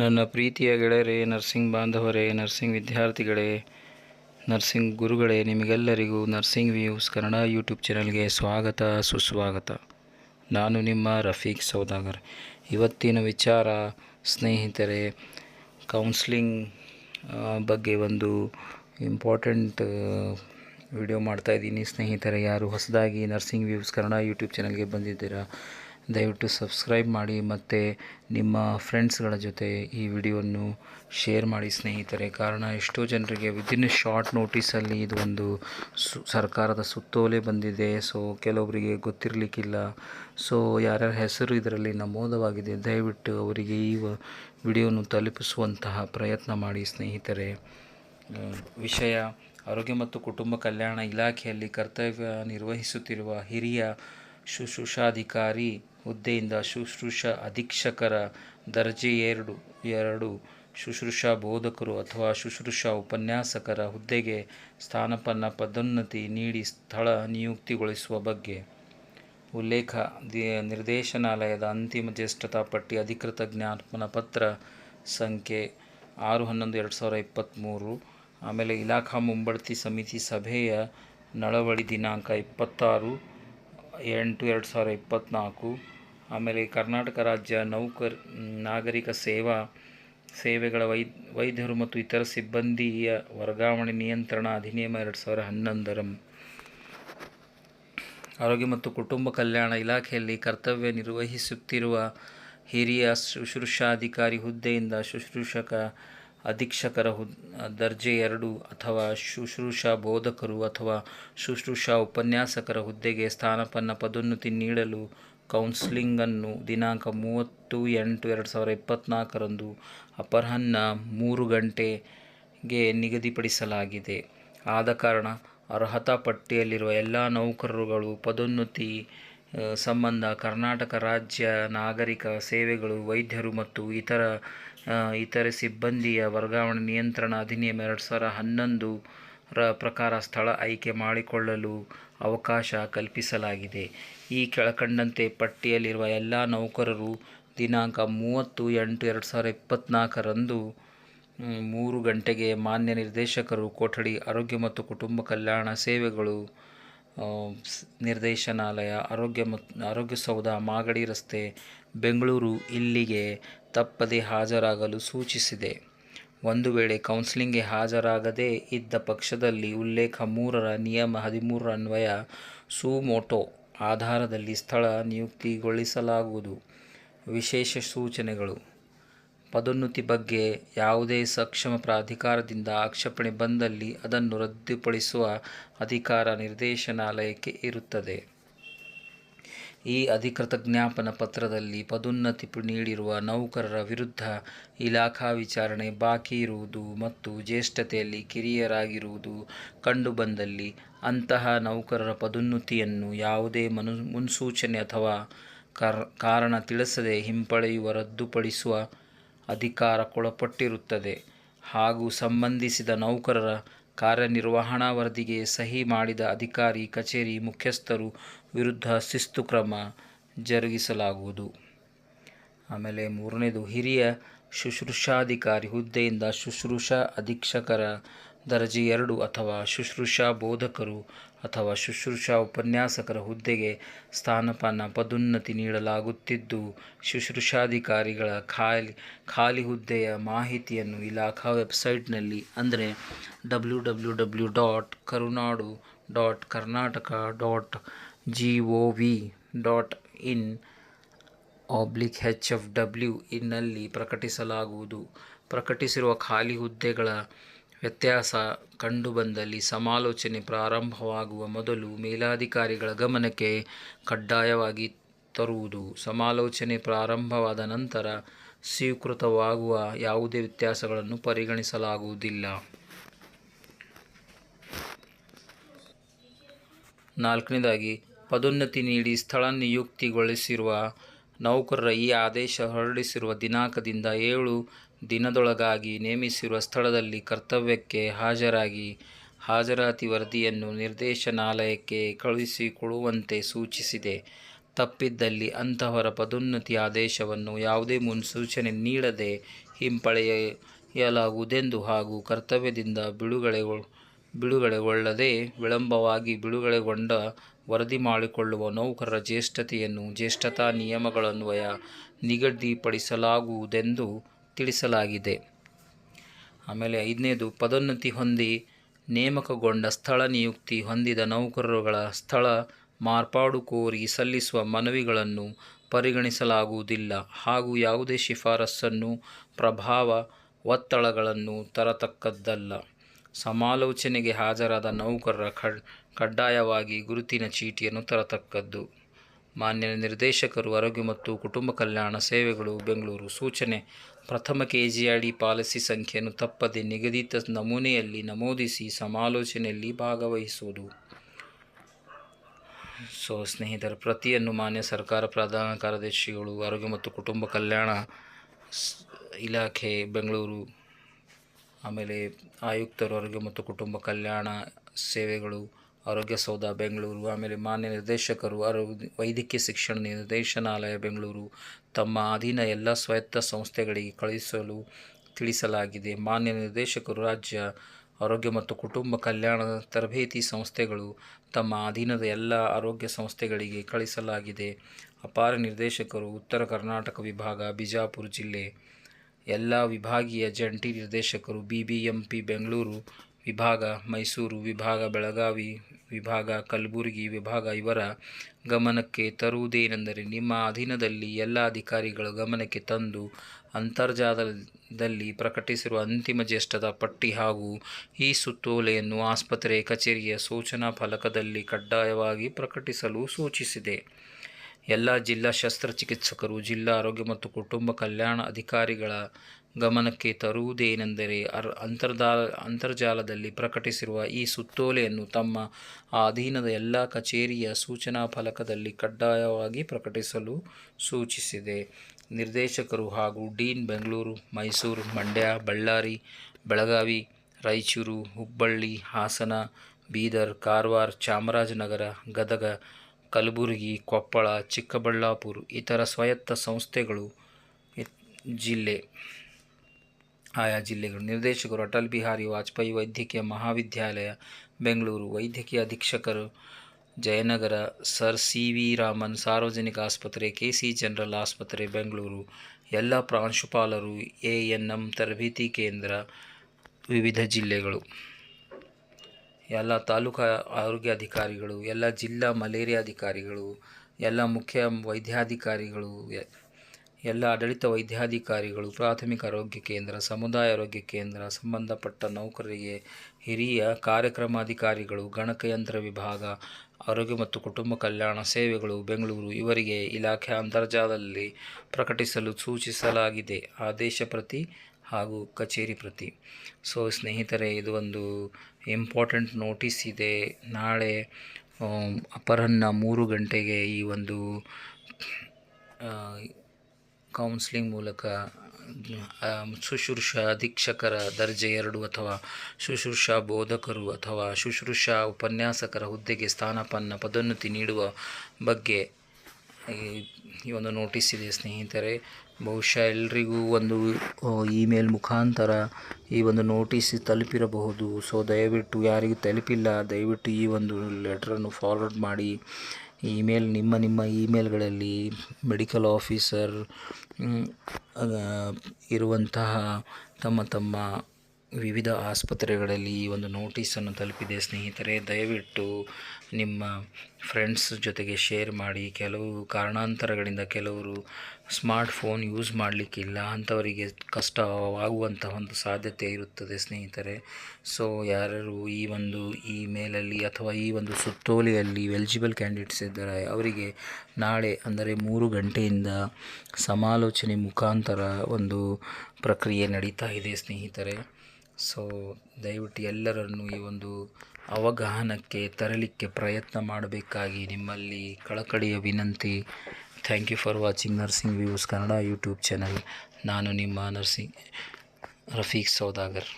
ನನ್ನ ಪ್ರೀತಿಯ ಗೆಳೆಯರೇ, ನರ್ಸಿಂಗ್ ಬಾಂಧವರೇ, ನರ್ಸಿಂಗ್ ವಿದ್ಯಾರ್ಥಿಗಳೇ, ನರ್ಸಿಂಗ್ ಗುರುಗಳೇ, ನಿಮಗೆಲ್ಲರಿಗೂ ನರ್ಸಿಂಗ್ ವ್ಯೂಸ್ ಕನ್ನಡ ಯೂಟ್ಯೂಬ್ ಚಾನಲ್ಗೆ ಸ್ವಾಗತ, ಸುಸ್ವಾಗತ. ನಾನು ನಿಮ್ಮ ರಫೀಕ್ ಸೌದಾಗರ್. ಇವತ್ತಿನ ವಿಚಾರ, ಸ್ನೇಹಿತರೆ ಕೌನ್ಸ್ಲಿಂಗ್ ಬಗ್ಗೆ ಒಂದು ಇಂಪಾರ್ಟೆಂಟ್ ವಿಡಿಯೋ ಮಾಡ್ತಾಯಿದ್ದೀನಿ ಸ್ನೇಹಿತರೆ, ಯಾರು ಹೊಸದಾಗಿ ನರ್ಸಿಂಗ್ ವ್ಯೂಸ್ ಕನ್ನಡ ಯೂಟ್ಯೂಬ್ ಚಾನಲ್ಗೆ ಬಂದಿದ್ದೀರಾ ದಯವಿಟ್ಟು ಸಬ್ಸ್ಕ್ರೈಬ್ ಮಾಡಿ ಮತ್ತು ನಿಮ್ಮ ಫ್ರೆಂಡ್ಸ್ಗಳ ಜೊತೆ ಈ ವಿಡಿಯೋವನ್ನು ಶೇರ್ ಮಾಡಿ ಸ್ನೇಹಿತರೆ. ಕಾರಣ, ಎಷ್ಟೋ ಜನರಿಗೆ ವಿದಿನ್ ಶಾರ್ಟ್ ನೋಟಿಸಲ್ಲಿ ಇದು ಒಂದು ಸರ್ಕಾರದ ಸುತ್ತೋಲೆ ಬಂದಿದೆ. ಸೊ ಕೆಲವರಿಗೆ ಗೊತ್ತಿರಲಿಕ್ಕಿಲ್ಲ. ಸೊ ಯಾರ್ಯಾರ ಹೆಸರು ಇದರಲ್ಲಿ ನಮೂದವಾಗಿದೆ, ದಯವಿಟ್ಟು ಅವರಿಗೆ ಈ ವಿಡಿಯೋವನ್ನು ತಲುಪಿಸುವಂತಹ ಪ್ರಯತ್ನ ಮಾಡಿ ಸ್ನೇಹಿತರೆ. ವಿಷಯ, ಆರೋಗ್ಯ ಮತ್ತು ಕುಟುಂಬ ಕಲ್ಯಾಣ ಇಲಾಖೆಯಲ್ಲಿ ಕರ್ತವ್ಯ ನಿರ್ವಹಿಸುತ್ತಿರುವ ಹಿರಿಯ ಶುಶ್ರೂಷಾಧಿಕಾರಿ ಹುದ್ದೆಯಿಂದ ಶುಶ್ರೂಷಾ ಅಧೀಕ್ಷಕರ ದರ್ಜೆ ಎರಡು ಎರಡು ಶುಶ್ರೂಷಾ ಬೋಧಕರು ಅಥವಾ ಶುಶ್ರೂಷಾ ಉಪನ್ಯಾಸಕರ ಹುದ್ದೆಗೆ ಸ್ಥಾನಪನ್ನ ಪದೋನ್ನತಿ ನೀಡಿ ಸ್ಥಳ ನಿಯುಕ್ತಿಗೊಳಿಸುವ ಬಗ್ಗೆ ಉಲ್ಲೇಖ ನಿರ್ದೇಶನಾಲಯದ ಅಂತಿಮ ಜ್ಯೇಷ್ಠತಾ ಪಟ್ಟಿ ಅಧಿಕೃತ ಜ್ಞಾಪನ ಪತ್ರ ಸಂಖ್ಯೆ ಆರು ಹನ್ನೊಂದು ಎರಡು ಸಾವಿರ ಇಪ್ಪತ್ತ್ಮೂರು, ಆಮೇಲೆ ಇಲಾಖಾ ಮುಂಬಡ್ತಿ ಸಮಿತಿ ಸಭೆಯ ನಳವಳಿ ದಿನಾಂಕ ಇಪ್ಪತ್ತಾರು ಎಂಟು, ಎರಡು ಸಾವಿರ ಇಪ್ಪತ್ತ್ನಾಲ್ಕು ಆಮೇಲೆ ಕರ್ನಾಟಕ ರಾಜ್ಯ ನೌಕರ್, ನಾಗರಿಕ ಸೇವಾ, ಸೇವೆಗಳ ವೈ, ವೈದ್ಯರು ಮತ್ತು ಇತರ ಸಿಬ್ಬಂದಿಯ ವರ್ಗಾವಣೆ ನಿಯಂತ್ರಣ ಅಧಿನಿಯಮ ಎರಡು ಸಾವಿರ ಹನ್ನೊಂದರ. ಆರೋಗ್ಯ ಮತ್ತು ಕುಟುಂಬ ಕಲ್ಯಾಣ ಇಲಾಖೆಯಲ್ಲಿ ಕರ್ತವ್ಯ ನಿರ್ವಹಿಸುತ್ತಿರುವ ಹಿರಿಯ ಶುಶ್ರೂಷಾಧಿಕಾರಿ ಹುದ್ದೆಯಿಂದ ಶುಶ್ರೂಷಕ ಅಧೀಕ್ಷಕರ ದರ್ಜೆ ಎರಡು ಅಥವಾ ಶುಶ್ರೂಷಾ ಬೋಧಕರು ಅಥವಾ ಶುಶ್ರೂಷಾ ಉಪನ್ಯಾಸಕರ ಹುದ್ದೆಗೆ ಸ್ಥಾನಪನ್ನ ಪದೋನ್ನತಿ ನೀಡಲು ಕೌನ್ಸಿಲಿಂಗನ್ನು ದಿನಾಂಕ ಮೂವತ್ತು ಎಂಟು ಎರಡು ಸಾವಿರದ ಇಪ್ಪತ್ತ್ನಾಲ್ಕರಂದು ಅಪರಾಹ್ನ ಮೂರು ಗಂಟೆಗೆ ನಿಗದಿಪಡಿಸಲಾಗಿದೆ. ಆದ ಕಾರಣ ಅರ್ಹತಾ ಪಟ್ಟಿಯಲ್ಲಿರುವ ಎಲ್ಲ ನೌಕರರುಗಳು ಪದೋನ್ನತಿ ಸಂಬಂಧ ಕರ್ನಾಟಕ ರಾಜ್ಯ ನಾಗರಿಕ ಸೇವೆಗಳು ವೈದ್ಯರು ಮತ್ತು ಇತರ ಇತರೆ ಸಿಬ್ಬಂದಿಯ ವರ್ಗಾವಣೆ ನಿಯಂತ್ರಣ ಅಧಿನಿಯಮ ಎರಡು ಸಾವಿರ ಹನ್ನೊಂದು ರ ಪ್ರಕಾರ ಸ್ಥಳ ಆಯ್ಕೆ ಮಾಡಿಕೊಳ್ಳಲು ಅವಕಾಶ ಕಲ್ಪಿಸಲಾಗಿದೆ. ಈ ಕೆಳಕಂಡಂತೆ ಪಟ್ಟಿಯಲ್ಲಿರುವ ಎಲ್ಲ ನೌಕರರು ದಿನಾಂಕ ಮೂವತ್ತು ಎಂಟು ಎರಡು ಸಾವಿರ ಇಪ್ಪತ್ತ್ನಾಲ್ಕರಂದು ಮೂರು ಗಂಟೆಗೆ ಮಾನ್ಯ ನಿರ್ದೇಶಕರು, ಕೊಠಡಿ, ಆರೋಗ್ಯ ಮತ್ತು ಕುಟುಂಬ ಕಲ್ಯಾಣ ಸೇವೆಗಳು ನಿರ್ದೇಶನಾಲಯ, ಆರೋಗ್ಯ ಮತ್ತು ಆರೋಗ್ಯ ಸೌಧ, ಮಾಗಡಿ ರಸ್ತೆ, ಬೆಂಗಳೂರು ಇಲ್ಲಿಗೆ ತಪ್ಪದೆ ಹಾಜರಾಗಲು ಸೂಚಿಸಿದೆ. ಒಂದು ವೇಳೆ ಕೌನ್ಸಿಲಿಂಗ್ಗೆ ಹಾಜರಾಗದೇ ಇದ್ದ ಪಕ್ಷದಲ್ಲಿ ಉಲ್ಲೇಖ ಮೂರರ ನಿಯಮ ಹದಿಮೂರರ ಅನ್ವಯ ಸುಮೋಟೋ ಆಧಾರದಲ್ಲಿ ಸ್ಥಳ ನಿಯುಕ್ತಿಗೊಳಿಸಲಾಗುವುದು. ವಿಶೇಷ ಸೂಚನೆಗಳು. ಪದೋನ್ನತಿ ಬಗ್ಗೆ ಯಾವುದೇ ಸಕ್ಷಮ ಪ್ರಾಧಿಕಾರದಿಂದ ಆಕ್ಷೇಪಣೆ ಬಂದಲ್ಲಿ ಅದನ್ನು ರದ್ದುಪಡಿಸುವ ಅಧಿಕಾರ ನಿರ್ದೇಶನಾಲಯಕ್ಕೆ ಇರುತ್ತದೆ. ಈ ಅಧಿಕೃತ ಜ್ಞಾಪನ ಪತ್ರದಲ್ಲಿ ಪದೋನ್ನತಿ ನೀಡಿರುವ ನೌಕರರ ವಿರುದ್ಧ ಇಲಾಖಾ ವಿಚಾರಣೆ ಬಾಕಿ ಇರುವುದು ಮತ್ತು ಜ್ಯೇಷ್ಠತೆಯಲ್ಲಿ ಕಿರಿಯರಾಗಿರುವುದು ಕಂಡುಬಂದಲ್ಲಿ ಅಂತಹ ನೌಕರರ ಪದೋನ್ನತಿಯನ್ನು ಯಾವುದೇ ಮನು, ಮುನ್ಸೂಚನೆ ಅಥವಾ ಕರ್, ಕಾರಣ ತಿಳಿಸದೆ ಹಿಂಪಡೆಯುವ, ರದ್ದುಪಡಿಸುವ ಅಧಿಕಾರಕ್ಕೊಳಪಟ್ಟಿರುತ್ತದೆ. ಹಾಗೂ ಸಂಬಂಧಿಸಿದ ನೌಕರರ ಕಾರ್ಯನಿರ್ವಹಣಾ ವರದಿಗೆ ಸಹಿ ಮಾಡಿದ ಅಧಿಕಾರಿ, ಕಚೇರಿ ಮುಖ್ಯಸ್ಥರು ವಿರುದ್ಧ ಶಿಸ್ತು ಕ್ರಮ ಜರುಗಿಸಲಾಗುವುದು. ಆಮೇಲೆ ಮೂರನೇದು, ಹಿರಿಯ ಶುಶ್ರೂಷಾಧಿಕಾರಿ ಹುದ್ದೆಯಿಂದ ಶುಶ್ರೂಷಾ ಅಧೀಕ್ಷಕರ ದರ್ಜೆ ಎರಡು ಅಥವಾ ಶುಶ್ರೂಷಾ ಬೋಧಕರು ಅಥವಾ ಶುಶ್ರೂಷಾ ಉಪನ್ಯಾಸಕರ ಹುದ್ದೆಗೆ ಸ್ಥಾನಪಾನ ಪದೋನ್ನತಿ ನೀಡಲಾಗುತ್ತಿದ್ದು, ಶುಶ್ರೂಷಾಧಿಕಾರಿಗಳ ಖಾಲಿ ಖಾಲಿ ಹುದ್ದೆಯ ಮಾಹಿತಿಯನ್ನು ಇಲಾಖಾ ವೆಬ್ಸೈಟ್ನಲ್ಲಿ ಅಂದರೆ W W W dot Karunadu dot Karnataka dot G O V dot in oblique H F W ಇನ್ನಲ್ಲಿ ಪ್ರಕಟಿಸಲಾಗುವುದು. ಪ್ರಕಟಿಸಿರುವ ಖಾಲಿ ಹುದ್ದೆಗಳ ವ್ಯತ್ಯಾಸ ಕಂಡುಬಂದಲ್ಲಿ ಸಮಾಲೋಚನೆ ಪ್ರಾರಂಭವಾಗುವ ಮೊದಲು ಮೇಲಾಧಿಕಾರಿಗಳ ಗಮನಕ್ಕೆ ಕಡ್ಡಾಯವಾಗಿ ತರುವುದು. ಸಮಾಲೋಚನೆ ಪ್ರಾರಂಭವಾದ ನಂತರ ಸ್ವೀಕೃತವಾಗುವ ಯಾವುದೇ ವ್ಯತ್ಯಾಸಗಳನ್ನು ಪರಿಗಣಿಸಲಾಗುವುದಿಲ್ಲ. ನಾಲ್ಕನೇದಾಗಿ, ಪದೋನ್ನತಿ ನೀಡಿ ಸ್ಥಳ ನಿಯುಕ್ತಿಗೊಳಿಸಿರುವ ನೌಕರರ ಈ ಆದೇಶ ಹೊರಡಿಸಿರುವ ದಿನಾಂಕದಿಂದ ಏಳು ದಿನದೊಳಗಾಗಿ ನೇಮಿಸಿರುವ ಸ್ಥಳದಲ್ಲಿ ಕರ್ತವ್ಯಕ್ಕೆ ಹಾಜರಾಗಿ ಹಾಜರಾತಿ ವರದಿಯನ್ನು ನಿರ್ದೇಶನಾಲಯಕ್ಕೆ ಕಳುಹಿಸಿಕೊಡುವಂತೆ ಸೂಚಿಸಿದೆ. ತಪ್ಪಿದ್ದಲ್ಲಿ ಅಂತಹವರ ಪದೋನ್ನತಿ ಆದೇಶವನ್ನು ಯಾವುದೇ ಮುನ್ಸೂಚನೆ ನೀಡದೆ ಹಿಂಪಡೆಯಲಾಗುವುದೆಂದು ಹಾಗೂ ಕರ್ತವ್ಯದಿಂದ ಬಿಡುಗಡೆಗೊ ಬಿಡುಗಡೆಗೊಳ್ಳದೆ ವಿಳಂಬವಾಗಿ ಬಿಡುಗಡೆಗೊಂಡ ವರದಿ ಮಾಡಿಕೊಳ್ಳುವ ನೌಕರರ ಜ್ಯೇಷ್ಠತೆಯನ್ನು ಜ್ಯೇಷ್ಠತಾ ನಿಯಮಗಳನ್ವಯ ನಿಗದಿಪಡಿಸಲಾಗುವುದೆಂದು ತಿಳಿಸಲಾಗಿದೆ. ಆಮೇಲೆ ಐದನೇದು, ಪದೋನ್ನತಿ ಹೊಂದಿ ನೇಮಕಗೊಂಡ ಸ್ಥಳ ನಿಯುಕ್ತಿ ಹೊಂದಿದ ನೌಕರರುಗಳ ಸ್ಥಳ ಮಾರ್ಪಾಡು ಕೋರಿ ಸಲ್ಲಿಸುವ ಮನವಿಗಳನ್ನು ಪರಿಗಣಿಸಲಾಗುವುದಿಲ್ಲ. ಹಾಗೂ ಯಾವುದೇ ಶಿಫಾರಸನ್ನು ಪ್ರಭಾವ ಒತ್ತಡಗಳನ್ನು ತರತಕ್ಕದ್ದಲ್ಲ. ಸಮಾಲೋಚನೆಗೆ ಹಾಜರಾದ ನೌಕರರ ಕಡ್ಡಾಯವಾಗಿ ಗುರುತಿನ ಚೀಟಿಯನ್ನು ತರತಕ್ಕದ್ದು. ಮಾನ್ಯ ನಿರ್ದೇಶಕರು, ಆರೋಗ್ಯ ಮತ್ತು ಕುಟುಂಬ ಕಲ್ಯಾಣ ಸೇವೆಗಳು, ಬೆಂಗಳೂರು. ಸೂಚನೆ ಪ್ರಥಮ ಕೆಜಿಐಡಿ ಪಾಲಿಸಿ ಸಂಖ್ಯೆಯನ್ನು ತಪ್ಪದೆ ನಿಗದಿತ ನಮೂನೆಯಲ್ಲಿ ನಮೂದಿಸಿ ಸಮಾಲೋಚನೆಯಲ್ಲಿ ಭಾಗವಹಿಸುವುದು. ಸೊ, ಸ್ನೇಹಿತರ, ಪ್ರತಿಯನ್ನು ಮಾನ್ಯ ಸರ್ಕಾರ ಪ್ರಧಾನ ಕಾರ್ಯದರ್ಶಿಗಳು, ಆರೋಗ್ಯ ಮತ್ತು ಕುಟುಂಬ ಕಲ್ಯಾಣ ಇಲಾಖೆ, ಬೆಂಗಳೂರು, ಆಮೇಲೆ ಆಯುಕ್ತರು, ಆರೋಗ್ಯ ಮತ್ತು ಕುಟುಂಬ ಕಲ್ಯಾಣ ಸೇವೆಗಳು ಆರೋಗ್ಯ ಸೌಧ ಬೆಂಗಳೂರು. ಆಮೇಲೆ ಮಾನ್ಯ ನಿರ್ದೇಶಕರು ಆರೋಗ್ಯ ವೈದ್ಯಕೀಯ ಶಿಕ್ಷಣ ನಿರ್ದೇಶನಾಲಯ, ಬೆಂಗಳೂರು. ತಮ್ಮ ಅಧೀನ ಎಲ್ಲ ಸ್ವಾಯತ್ತ ಸಂಸ್ಥೆಗಳಿಗೆ ಕಳುಹಿಸಲು ತಿಳಿಸಲಾಗಿದೆ. ಮಾನ್ಯ ನಿರ್ದೇಶಕರು, ರಾಜ್ಯ ಆರೋಗ್ಯ ಮತ್ತು ಕುಟುಂಬ ಕಲ್ಯಾಣ ತರಬೇತಿ ಸಂಸ್ಥೆಗಳು ತಮ್ಮ ಅಧೀನದ ಎಲ್ಲ ಆರೋಗ್ಯ ಸಂಸ್ಥೆಗಳಿಗೆ ಕಳಿಸಲಾಗಿದೆ ಅಪಾರ ನಿರ್ದೇಶಕರು, ಉತ್ತರ ಕರ್ನಾಟಕ ವಿಭಾಗ, ಬಿಜಾಪುರ ಜಿಲ್ಲೆ. ಎಲ್ಲ ವಿಭಾಗೀಯ ಜಂಟಿ ನಿರ್ದೇಶಕರು ಬಿ ಬಿ ಎಂ ಬೆಂಗಳೂರು. ವಿಭಾಗ ಮೈಸೂರು, ವಿಭಾಗ ಬೆಳಗಾವಿ, ವಿಭಾಗ ಕಲಬುರಗಿ, ವಿಭಾಗ ಇವರ ಗಮನಕ್ಕೆ ತರುವುದೇನೆಂದರೆ ನಿಮ್ಮ ಅಧೀನದಲ್ಲಿ ಎಲ್ಲ ಅಧಿಕಾರಿಗಳ ಗಮನಕ್ಕೆ ತಂದು ಅಂತರ್ಜಾಲದಲ್ಲಿ ಪ್ರಕಟಿಸಿರುವ ಅಂತಿಮ ಜ್ಯೇಷ್ಠದ ಪಟ್ಟಿ ಹಾಗೂ ಈ ಸುತ್ತೋಲೆಯನ್ನು ಆಸ್ಪತ್ರೆ ಕಚೇರಿಯ ಸೂಚನಾ ಫಲಕದಲ್ಲಿ ಕಡ್ಡಾಯವಾಗಿ ಪ್ರಕಟಿಸಲು ಸೂಚಿಸಿದೆ. ಎಲ್ಲ ಜಿಲ್ಲಾ ಶಸ್ತ್ರಚಿಕಿತ್ಸಕರು ಜಿಲ್ಲಾ ಆರೋಗ್ಯ ಮತ್ತು ಕುಟುಂಬ ಕಲ್ಯಾಣ ಅಧಿಕಾರಿಗಳ ಗಮನಕ್ಕೆ ತರುವುದೇನೆಂದರೆ ಅರ್ ಅಂತರ್ಜಾಲ ಅಂತರ್ಜಾಲದಲ್ಲಿ ಪ್ರಕಟಿಸಿರುವ ಈ ಸುತ್ತೋಲೆಯನ್ನು ತಮ್ಮ ಅಧೀನದ ಎಲ್ಲ ಕಚೇರಿಯ ಸೂಚನಾ ಫಲಕದಲ್ಲಿ ಕಡ್ಡಾಯವಾಗಿ ಪ್ರಕಟಿಸಲು ಸೂಚಿಸಿದೆ. ನಿರ್ದೇಶಕರು ಹಾಗೂ ಡೀನ್ ಬೆಂಗಳೂರು, ಮೈಸೂರು, ಮಂಡ್ಯ, ಬಳ್ಳಾರಿ, ಬೆಳಗಾವಿ, ರಾಯಚೂರು, ಹುಬ್ಬಳ್ಳಿ, ಹಾಸನ, ಬೀದರ್, ಕಾರವಾರ, ಚಾಮರಾಜನಗರ, ಗದಗ, ಕಲಬುರಗಿ, ಕೊಪ್ಪಳ, ಚಿಕ್ಕಬಳ್ಳಾಪುರ ಇತರ ಸ್ವಾಯತ್ತ ಸಂಸ್ಥೆಗಳು ಜಿಲ್ಲೆ. ಆಯಾ ಜಿಲ್ಲೆಗಳು. ನಿರ್ದೇಶಕರು ಅಟಲ್ ಬಿಹಾರಿ ವಾಜಪೇಯಿ ವೈದ್ಯಕೀಯ ಮಹಾವಿದ್ಯಾಲಯ, ಬೆಂಗಳೂರು. ವೈದ್ಯಕೀಯ ಅಧೀಕ್ಷಕರು Jayanagar, sir C V Raman, ಸಾರ್ವಜನಿಕ ಆಸ್ಪತ್ರೆ, ಕೆ ಸಿ ಜನರಲ್ ಆಸ್ಪತ್ರೆ, ಬೆಂಗಳೂರು. ಎಲ್ಲ ಪ್ರಾಂಶುಪಾಲರು, ಎ ಎನ್ ಎಂ ತರಬೇತಿ ಕೇಂದ್ರ, ವಿವಿಧ ಜಿಲ್ಲೆಗಳು. ಎಲ್ಲ ತಾಲೂಕಾ ಆರೋಗ್ಯ ಅಧಿಕಾರಿಗಳು, ಎಲ್ಲ ಜಿಲ್ಲಾ ಮಲೇರಿಯಾ ಅಧಿಕಾರಿಗಳು, ಎಲ್ಲ ಮುಖ್ಯ ವೈದ್ಯಾಧಿಕಾರಿಗಳು ಎಲ್ಲ ಆಡಳಿತ ವೈದ್ಯಾಧಿಕಾರಿಗಳು, ಪ್ರಾಥಮಿಕ ಆರೋಗ್ಯ ಕೇಂದ್ರ, ಸಮುದಾಯ ಆರೋಗ್ಯ ಕೇಂದ್ರ, ಸಂಬಂಧಪಟ್ಟ ನೌಕರರಿಗೆ, ಹಿರಿಯ ಕಾರ್ಯಕ್ರಮಾಧಿಕಾರಿಗಳು, ಗಣಕಯಂತ್ರ ವಿಭಾಗ, ಆರೋಗ್ಯ ಮತ್ತು ಕುಟುಂಬ ಕಲ್ಯಾಣ ಸೇವೆಗಳು, ಬೆಂಗಳೂರು, ಇವರಿಗೆ ಇಲಾಖೆ ಅಂತರ್ಜಾಲದಲ್ಲಿ ಪ್ರಕಟಿಸಲು ಸೂಚಿಸಲಾಗಿದೆ. ಆದೇಶ ಪ್ರತಿ ಹಾಗೂ ಕಚೇರಿ ಪ್ರತಿ. ಸೊ, ಸ್ನೇಹಿತರೆ, ಇದು ಒಂದು ಇಂಪಾರ್ಟೆಂಟ್ ನೋಟಿಸ್ ಇದೆ. ನಾಳೆ ಅಪರಾಹ್ನ ಮೂರು ಗಂಟೆಗೆ ಈ ಒಂದು ಕೌನ್ಸ್ಲಿಂಗ್ ಮೂಲಕ ಶುಶ್ರೂಷಾ ಅಧೀಕ್ಷಕರ ದರ್ಜೆ ಎರಡು ಅಥವಾ ಶುಶ್ರೂಷಾ ಬೋಧಕರು ಅಥವಾ ಶುಶ್ರೂಷಾ ಉಪನ್ಯಾಸಕರ ಹುದ್ದೆಗೆ ಸ್ಥಾನಪನ್ನ ಪದೋನ್ನತಿ ನೀಡುವ ಬಗ್ಗೆ ಈ ಒಂದು ನೋಟಿಸ್ ಇದೆ ಸ್ನೇಹಿತರೆ. ಬಹುಶಃ ಎಲ್ರಿಗೂ ಒಂದು ಇಮೇಲ್ ಮುಖಾಂತರ ಈ ಒಂದು ನೋಟಿಸ್ ತಲುಪಿರಬಹುದು. ಸೊ, ದಯವಿಟ್ಟು ಯಾರಿಗೂ ತಲುಪಿಲ್ಲ, ದಯವಿಟ್ಟು ಈ ಒಂದು ಲೆಟ್ರನ್ನು ಫಾರ್ವರ್ಡ್ ಮಾಡಿ. ಇಮೇಲ್ ನಿಮ್ಮ ನಿಮ್ಮ ಇಮೇಲ್ಗಳಲ್ಲಿ ಮೆಡಿಕಲ್ ಆಫೀಸರ್ ಇರುವಂತಹ ತಮ್ಮ ತಮ್ಮ ವಿವಿಧ ಆಸ್ಪತ್ರೆಗಳಲ್ಲಿ ಈ ಒಂದು ನೋಟಿಸನ್ನು ತಲುಪಿದೆ. ಸ್ನೇಹಿತರೆ, ದಯವಿಟ್ಟು ನಿಮ್ಮ ಫ್ರೆಂಡ್ಸ್ ಜೊತೆಗೆ ಶೇರ್ ಮಾಡಿ. ಕೆಲವು ಕಾರಣಾಂತರಗಳಿಂದ ಕೆಲವರು ಸ್ಮಾರ್ಟ್ ಫೋನ್ ಯೂಸ್ ಮಾಡಲಿಕ್ಕಿಲ್ಲ. ಅಂಥವರಿಗೆ ಕಷ್ಟವಾಗುವಂಥ ಒಂದು ಸಾಧ್ಯತೆ ಇರುತ್ತದೆ ಸ್ನೇಹಿತರೆ. ಸೊ ಯಾರು ಈ ಒಂದು ಈ ಮೇಲಲ್ಲಿ ಅಥವಾ ಈ ಒಂದು ಸುತ್ತೋಲೆಯಲ್ಲಿ ಎಲಿಜಿಬಲ್ ಕ್ಯಾಂಡಿಡೇಟ್ಸ್ ಇದ್ದಾರೆ ಅವರಿಗೆ ನಾಳೆ ಅಂದರೆ ಮೂರು ಗಂಟೆಯಿಂದ ಸಮಾಲೋಚನೆ ಮುಖಾಂತರ ಒಂದು ಪ್ರಕ್ರಿಯೆ ನಡೀತಾ ಇದೆ ಸ್ನೇಹಿತರೆ. ಸೊ ದಯವಿಟ್ಟು ಎಲ್ಲರನ್ನು ಈ ಒಂದು ಅವಗಾಹನಕ್ಕೆ ತರಲಿಕ್ಕೆ ಪ್ರಯತ್ನ ಮಾಡಬೇಕಾಗಿ ನಿಮ್ಮಲ್ಲಿ ಕಳಕಳಿಯ ವಿನಂತಿ. Thank you for watching nursing views Kannada YouTube channel ನಾನು ನಿಮ್ಮ ನರ್ಸಿಂಗ್ ರಫೀಕ್ ಸೌದಾಗರ್.